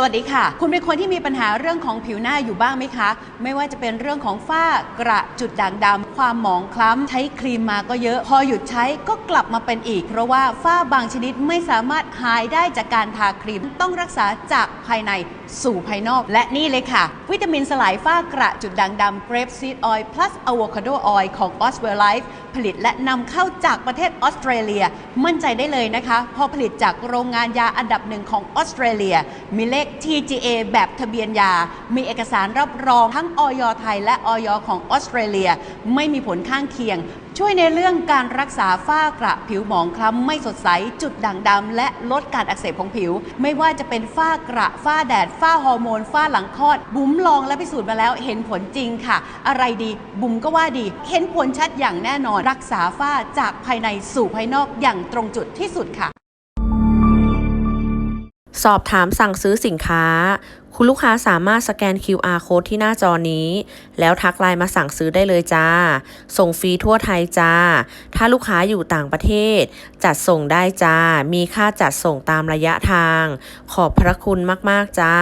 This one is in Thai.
สวัสดีค่ะ คุณเป็นคนที่มีปัญหาเรื่องของผิวหน้าอยู่บ้างไหมคะ ไม่ว่าจะเป็นเรื่องของฝ้ากระจุดด่างดำความหมองคล้ำ ใช้ครีมมาก็เยอะ พอหยุดใช้ก็กลับมาเป็นอีก เพราะว่าฝ้าบางชนิดไม่สามารถหายได้จากการทาครีม ต้องรักษาจากภายในสู่ภายนอก และนี่เลยค่ะ วิตามินสลายฝ้ากระจุดด่างดำ grape seed oil plus avocado oil ของ Oswell Life ผลิตและนำเข้าจากประเทศออสเตรเลีย มั่นใจได้เลยนะคะ พอผลิตจากโรงงานยาอันดับหนึ่งของออสเตรเลีย มีเลข TGA แบบทะเบียนยา มีเอกสารรับรองทั้งออยไทยและออยของออสเตรเลีย ไม่มีผลข้างเคียง ช่วยในเรื่องการรักษาฝ้ากระผิวหมองคล้ำไม่สดใส จุดด่างดำและลดการอักเสบของผิว ไม่ว่าจะเป็นฝ้ากระฝ้าแดด ฝ้าฮอร์โมน ฝ้าหลังคลอด บุ๋มลองและพิสูจน์มาแล้วเห็นผลจริงค่ะ อะไรดีบุ๋มก็ว่าดี เห็นผลชัดอย่างแน่นอนรักษาฝ้าจากภายในสู่ภายนอกอย่างตรงจุดที่สุดค่ะ สอบถามสั่งซื้อสินค้า คุณลูกค้าสามารถสแกน QR code ที่หน้าจอนี้ แล้วทักไลน์มาสั่งซื้อได้เลยจ้า ส่งฟรีทั่วไทยจ้า ถ้าลูกค้าอยู่ต่างประเทศ จัดส่งได้จ้า มีค่าจัดส่งตามระยะทาง ขอบพระคุณมาก ๆ จ้า